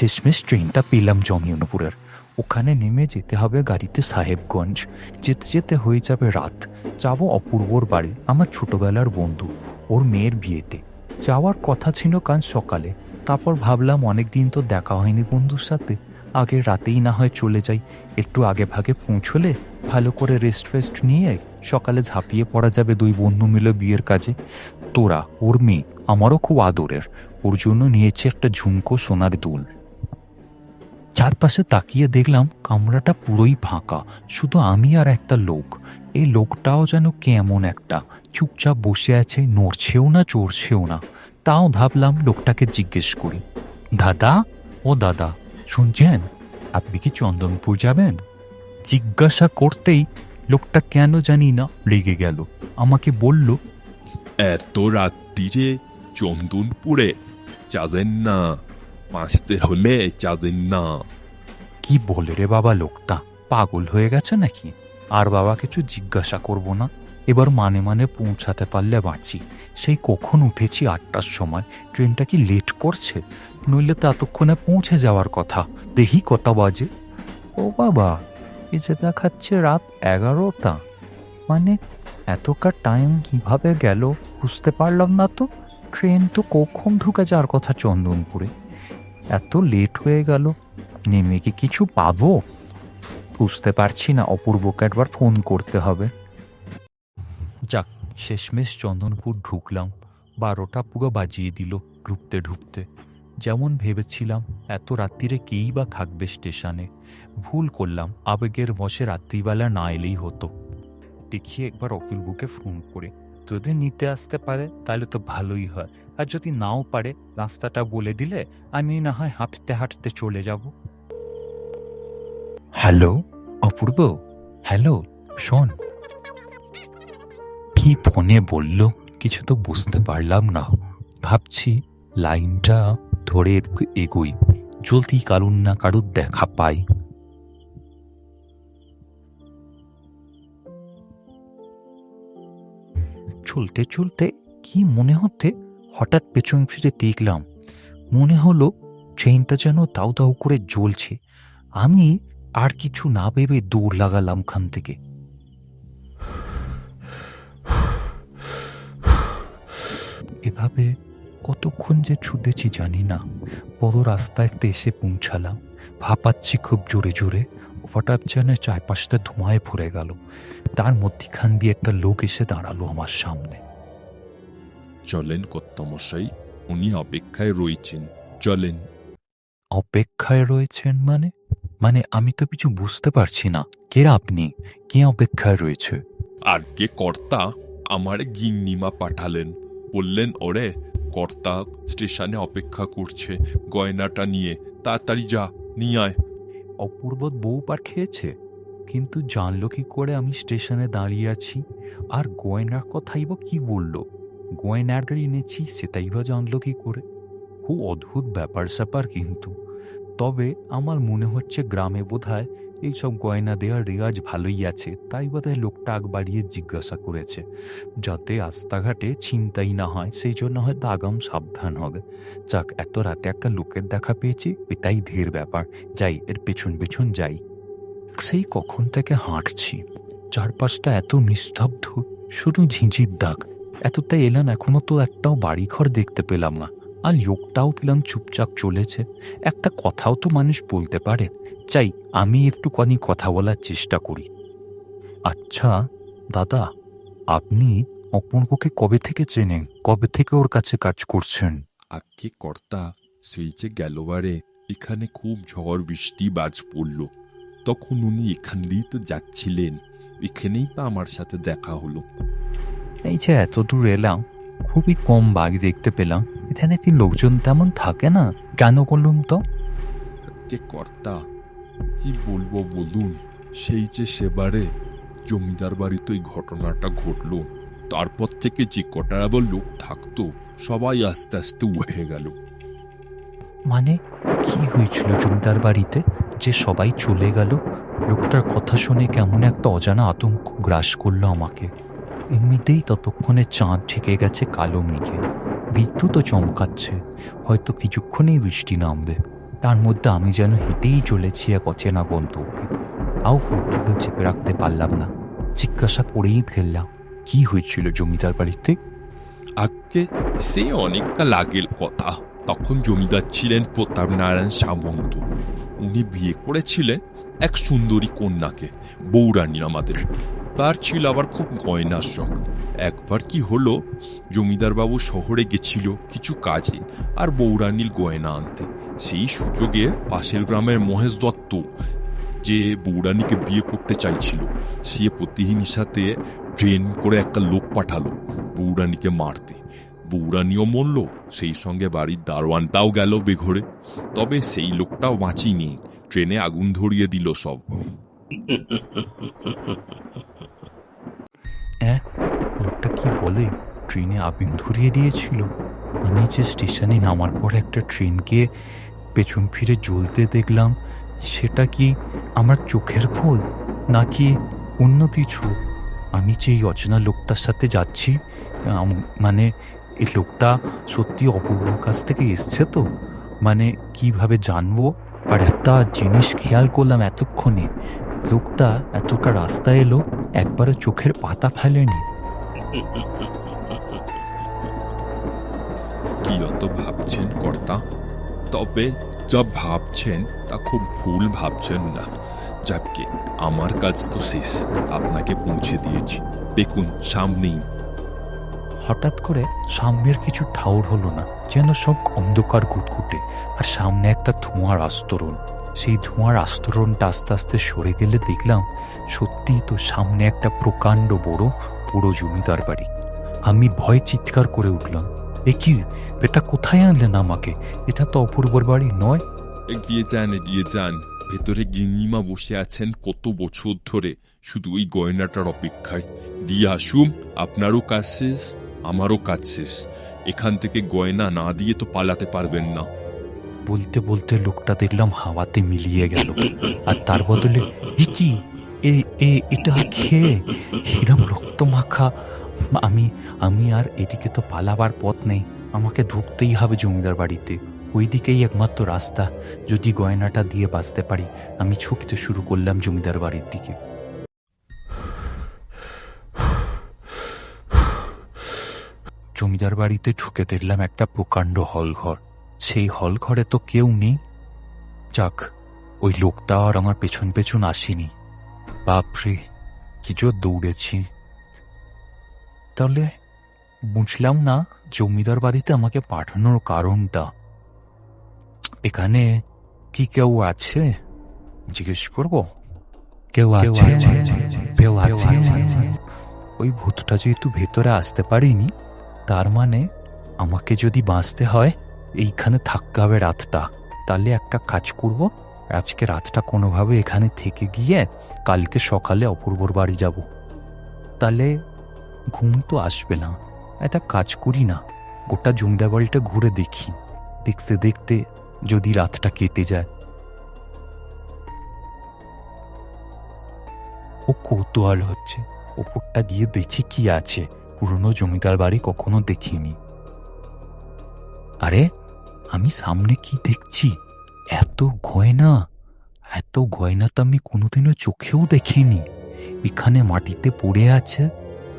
শেষমেশ ট্রেনটা পেলাম জমিয়নপুরের। ওখানে নেমে যেতে হবে গাড়িতে সাহেবগঞ্জ। যেতে যেতে হয়ে যাবে রাত। যাব অপূর্বর বাড়ি, আমার ছোটবেলার বন্ধু, ওর মেয়ের বিয়েতে। যাওয়ার কথা ছিল কাল সকালে। তারপর ভাবলাম অনেক দিন তো দেখা হয়নি বন্ধুর সাথে। আগে রাতেই না হয় চলে যাই। একটু আগে ভাগে পৌঁছলে ভালো করে রেস্ট ফেস্ট নিয়ে সকালে ঝাঁপিয়ে পড়া যাবে দুই বন্ধু মিলে বিয়ের কাজে। তোরা, ওর মেয়ে, আমারও খুব আদরের। ওর জন্য নিয়েছে একটা ঝুমকো সোনার দুল। চারপাশে তাকিয়ে দেখলাম কামরাটা পুরোই ফাঁকা, শুধু আমি আর একটা লোক। এই লোকটাও যেন কেমন একটা, চুপচাপ বসে আছে, নড়ছেও না, চড়ছেও না। তাও ভাবলাম লোকটাকে জিজ্ঞেস করি, দাদা? ও দাদা, শুনছেন? আপনি কি চন্দনপুর যাবেন? জিজ্ঞাসা করতেই লোকটা কেন জানি না রেগে গেল, আমাকে বলল, এত রাত্রিরে চন্দনপুরে যাবেন না। বাঁচতে হলে যাবেন না। কি বলে রে বাবা লোকটা? পাগল হয়ে গেছে নাকি? আর বাবা কিছু জিজ্ঞাসা করব না। এবার মানে মানে পৌঁছাতে পারলে বাঁচি। সেই কখন উঠেছি আটটার সময়? ট্রেনটা কি লেট করছে? নইলে তো এতক্ষণে পৌঁছে যাওয়ার কথা। দেখি কত বাজে। ও বাবা, এ যে দেখাচ্ছে রাত এগারোটা। মানে এতকার টাইম কীভাবে গেল বুঝতে পারলাম না তো। ট্রেন তো কখন ঢুকে যাওয়ার কথা চন্দনপুরে। এত লেট হয়ে গেল। নেমে কি কিছু পাবো? বুঝতে পারছি না, অপূর্বকে একবার ফোন করতে হবে। যাক, শেষমেশ চন্দনপুর ঢুকলাম। বারোটা পুরো বাজিয়ে দিল ঢুকতে ঢুকতে। যেমন ভেবেছিলাম, এত রাত্রিরে কেই বা থাকবে স্টেশনে? ভুল করলাম, আবেগের বসে রাত্রিবেলা না এলেই হতো। দেখি একবার অতুলবুকে ফোন করে। যদি নিতে আসতে পারে, তাহলে তো ভালোই হয়। আর যদি নাও পারে, রাস্তাটা বলে দিলে আমি না হয় হাঁটতে হাঁটতে চলে যাব। হ্যালো, অপূর্ব। হ্যালো, শোন। কি ফোনে বলল? কিছু তো বুঝতে পারলাম না। ভাবছি লাইনটা ধরে এগোই। জলদি কারুর না কারুর দেখা পাই। চলতে চলতে কি মনে হতে হঠাৎ পেছন ফিরে দেখলাম, মনে হলো ট্রেনটা যেন দাউ দাউ করে জ্বলছে। আমি আর কিছু না ভেবে দৌড় লাগালাম খান থেকে। এভাবে কতক্ষণ যে ছুটেছি জানি না। বড় রাস্তায় এসে পৌঁছালাম। ভাপাচ্ছি খুব জোরে জোরে। হঠাৎ যেন চারপাশটা ধোঁয়ায় ভরে গেল। তার মধ্যিখান দিয়ে একটা লোক এসে দাঁড়াল আমার সামনে। চলেন কর্তামশাই উনি অপেক্ষায় রয়েছেন। চলেন। অপেক্ষায় রয়েছেন মানে? মানে আমি তো কিছু বুঝতে পারছি না। কে আপনি? কে অপেক্ষায় রয়েছে? আর কে কর্তা? আমার গিন্নিমা পাঠালেন। বললেন ওরে কর্তা স্টেশনে অপেক্ষা করছে গয়নাটা নিয়ে। তাড়াতাড়ি যা নিয়ে আয়। অপূর্ব বউ পার খেয়েছে। কিন্তু জানলো কি করে আমি স্টেশনে দাঁড়িয়ে আছি? আর গয়নার কথাই বা কি বলল? গয়নাটা এনেছি সেটাই বা জানলো কি করে? খুব অদ্ভুত ব্যাপার স্যাপার কিন্তু। তবে আমার মনে হচ্ছে গ্রামে বোধ বোধহয় এইসব গয়না দেওয়ার রেওয়াজ ভালোই আছে, তাই বোধহয় লোকটা আগ বাড়িয়ে জিজ্ঞাসা করেছে, যাতে রাস্তাঘাটে চিন্তাই না হয়, সেই জন্য হয়তো আগাম সাবধান হবে। যাক, এত রাতে একটা লোকের দেখা পেয়েছি, এটাই ধীর ব্যাপার। যাই, এর পেছন পেছন যাই। সেই কখন থেকে হাঁটছি। চারপাশটা এত নিস্তব্ধ, শুধু ঝিঁঝির দাগ। এতটাই এলাম এখনও তো একটাও বাড়িঘর দেখতে পেলাম না। আর লোকটাও পেলাম চুপচাপ চলেছে। একটা কথাও তো মানুষ বলতে পারে। চাই আমি একটুখানি কথা বলার চেষ্টা করি। আচ্ছা দাদা, আপনি অপূর্বকে কবে থেকে চেনেন? কবে থেকে ওর কাছে কাজ করছেন? আজকে কর্তা সেই যে গেলবারে এখানে খুব ঝড় বৃষ্টি বাজ পড়ল। তখন উনি এখান দিয়েই তো যাচ্ছিলেন। এখানেই তো আমার সাথে দেখা হলো। এই যে এত দূর এলাম খুবই কম বাঘ দেখতে পেলাম। এখানে কি লোকজন তেমন থাকে না? কেন বলুন তো? কে কর্তা কি বলব বলুন সেই যে সেবারে জমিদার বাড়িতে ওই ঘটনাটা ঘটলো তারপর থেকে যে কটা আবার লোক থাকতো সবাই আস্তে আস্তে উঠে গেল। মানে কি হয়েছিল জমিদার বাড়িতে? যে সবাই চলে গেল? লোকটার কথা শুনে কেমন একটা অজানা আতঙ্ক গ্রাস করল আমাকে। এমনিতেই ততক্ষণে চাঁদ ঢেকে গেছে কালো মেঘে। বিদ্যুৎও চমকাচ্ছে। হয়তো কিছুক্ষণেই বৃষ্টি নামবে। তার মধ্যে আমি যেন হেঁটেই চলেছি এক অচেনা গন্তব্যে। তাও কৌতূহল চেপে রাখতে পারলাম না। জিজ্ঞাসা করেই ফেললাম, কি হয়েছিল জমিদার বাড়িতে? আগে সে অনেককাল আগের কথা। তখন জমিদার ছিলেন প্রতাপ নারায়ণ সামন্ত। উনি বিয়ে করেছিলেন এক সুন্দরী কন্যাকে বৌরানী আমাদের। তার ছিল আবার খুব গয়নার শখ একবার কি হলো জমিদার বাবু শহরে গেছিল কিছু কাজে আর বৌরানীর গয়না আনতে। সেই সুযোগে পাশের গ্রামের মহেশ দত্ত, যে বৌরানীকে বিয়ে করতে চাইছিল, সে প্রতিহিনীর সাথে ট্রেন করে একটা লোক পাঠালো বৌরানীকে মারতে। বৌরানীও মরল, সেই সঙ্গে বাড়ির দারোয়ানটাও গেল বেঘরে। তবে সেই লোকটাও বাঁচিনি, ট্রেনে আগুন ধরিয়ে দিল সব। হ্যাঁ লোকটা কি বলে ট্রেনে আগুন ধরিয়ে দিয়েছিল? যে স্টেশনে নামার পর একটা ট্রেনকে পেছন ফিরে জ্বলতে দেখলাম, সেটা কি আমার চোখের ভুল নাকি অন্য কিছু? আমি যে এই অচেনা লোকটার সাথে যাচ্ছি মানে এই লোকটা সত্যি অপূর্বর কাছ থেকে এসছে তো? মানে কীভাবে জানব? আর একটা জিনিস খেয়াল করলাম এতক্ষণে লোকটা এতটা রাস্তা এলো একবারও চোখের পাতা ফেলেনি। কি অত ভাবছেন কর্তা? তবে যা ভাবছেন তা খুব ভুল ভাবছেন না। যাকে আমার কাজ তো শেষ আপনাকে পৌঁছে দিয়েছি। দেখুন সামনেই। হঠাৎ করে সামনের কিছু ঠাউর হলো না যেন সব অন্ধকার ঘুটঘুটে আর সামনে একটা ধোঁয়ার আস্তরণ। সেই ধোঁয়ার আস্তরণটা আস্তে আস্তে সরে গেলে দেখলাম সত্যিই তো সামনে একটা প্রকাণ্ড বড় পুরো জমিদার বাড়ি। আমি ভয় চিৎকার করে উঠলাম, এ কি? এটা কোথায় আনলেন আমাকে? এটা তো অপূর্বর বাড়ি নয়? এগিয়ে যান এগিয়ে যান। ভেতরে গিন্নিমা বসে আছেন কত বছর ধরে, শুধু ওই গয়নাটার অপেক্ষায়। দিয়ে আসুন, আপনারও কাজ শেষ, আমারও কাজ শেষ। এখান থেকে গয়না না দিয়ে তো পালাতে পারবেন না। বলতে বলতে লোকটা দেখলাম হাওয়াতে মিলিয়ে গেল। আর তার বদলে কি? এ এ, এটা খেয়ে হিরম রক্ত মাখা আমি আমি আর এদিকে তো পালাবার পথ নেই। আমাকে ঢুকতেই হবে জমিদার বাড়িতে। ওইদিকেই একমাত্র রাস্তা। যদি গয়নাটা দিয়ে বাঁচতে পারি, আমি ছুটতে শুরু করলাম জমিদার বাড়ির দিকে। জমিদার বাড়িতে ঢুকে দেখলাম একটা প্রকাণ্ড হলঘর। সেই হল ঘরে তো কেউ নেই। যাক ওই লোকটা আর আমার পেছন পেছন আসেনি। বাপরে কি জোর দৌড়েছি। তাহলে বুঝলাম না জমিদার বাড়িতে আমাকে পাঠানোর কারণটা। এখানে কি কেউ আছে? জিজ্ঞেস করব? কেউ আছে। কেউ আছে। ওই ভূতটা যেহেতু ভেতরে আসতে পারিনি তার মানে আমাকে যদি বাঁচতে হয় এইখানে থাকতে হবে রাতটা। তাহলে একটা কাজ করব, আজকে রাতটা কোনোভাবে এখানে থেকে গিয়ে কালকে সকালে অপূর্বর বাড়ি যাব। তাহলে ঘুম তো আসবে না, একটা কাজ করি না, গোটা জমিদার বাড়িটা ঘুরে দেখি, দেখতে দেখতে যদি রাতটা কেটে যায়। ও কৌতূহল হচ্ছে, ওপরটা দিয়ে দেখি কি আছে, পুরনো জমিদার বাড়ি কখনো দেখিনি। আরে আমি সামনে কি দেখছি? এত গয়না। এত গয়না তো আমি কোনোদিনও চোখেও দেখিনি। এখানে মাটিতে পড়ে আছে।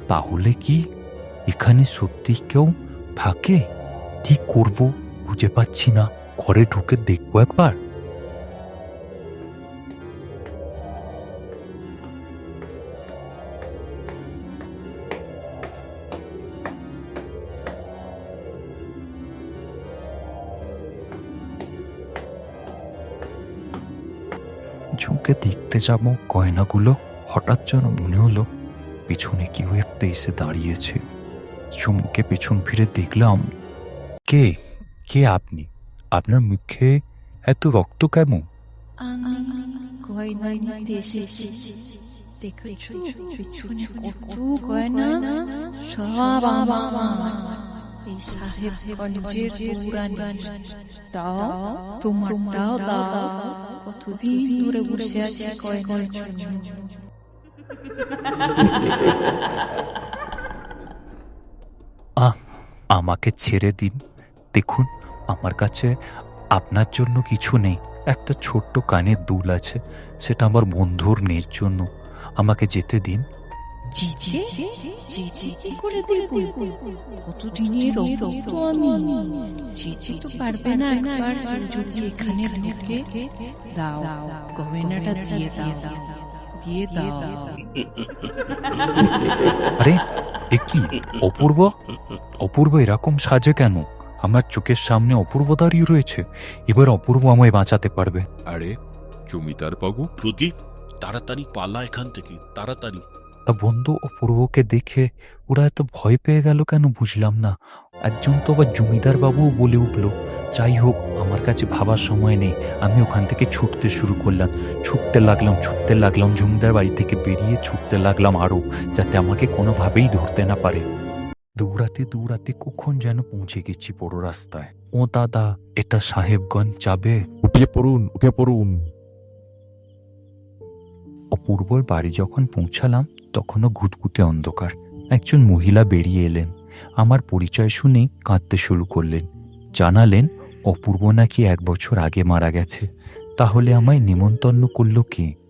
তাহলে কি? এখানে সত্যি কেউ থাকে? কি করব? বুঝে পাচ্ছি না। ঘরে ঢুকে দেখব একবার। ঝুঁকে দেখতে যাব গয়নাগুলো। হঠাৎ যেন মনে হলো, পিছনে কেউ একটা এসে দাঁড়িয়েছে। চমকে পেছন ফিরে দেখলাম, কে? কে আপনি? আপনার মুখে এত রক্ত কেমন তোমারটাও দাও। আহ, আমাকে ছেড়ে দিন। দেখুন, আমার কাছে আপনার জন্য কিছু নেই। একটা ছোট্ট কানের দুল আছে, সেটা আমার বন্ধুর মেয়ের জন্য। আমাকে যেতে দিন। জিজে জিজে কি করে দেব কতদিনের রক্ত আমি জিজে তো পারবে না একবার যদি এখানে ঢুকে দাও গহনাটা দিয়ে দাও দিয়ে দাও আরে এ কি অপূর্ব অপূর্ব এরকম সাজে কেন আমার চোখের সামনে অপূর্ব দাঁড়িয়ে রয়েছে এবার অপূর্ব আমায় বাঁচাতে পারবে আরে জমিদার বাবু প্রদীপ তাড়াতাড়ি পালা এখান থেকে তাড়াতাড়ি তা বন্ধু অপূর্বকে দেখে ওরা এত ভয় পেয়ে গেল কেন বুঝলাম না। একজন তো আবার জমিদার বাবুও বলে উঠল যাই হোক আমার কাছে ভাবার সময় নেই আমি ওখান থেকে ছুটতে শুরু করলাম। ছুটতে লাগলাম ছুটতে লাগলাম জমিদার বাড়ি থেকে বেরিয়ে ছুটতে লাগলাম আরও যাতে আমাকে কোনোভাবেই ধরতে না পারে। দৌড়াতে দৌড়াতে কখন যেন পৌঁছে গেছি বড় রাস্তায়। ও দাদা এটা সাহেবগঞ্জ যাবে? উঠে পড়ুন উঠে পড়ুন। অপূর্বর বাড়ি যখন পৌঁছালাম তখনও ঘুটঘুটে অন্ধকার। একজন মহিলা বেরিয়ে এলেন। আমার পরিচয় শুনে কাঁদতে শুরু করলেন। জানালেন, অপূর্ব নাকি এক বছর আগে মারা গেছে। তাহলে আমায় নিমন্তন্ন করল কে?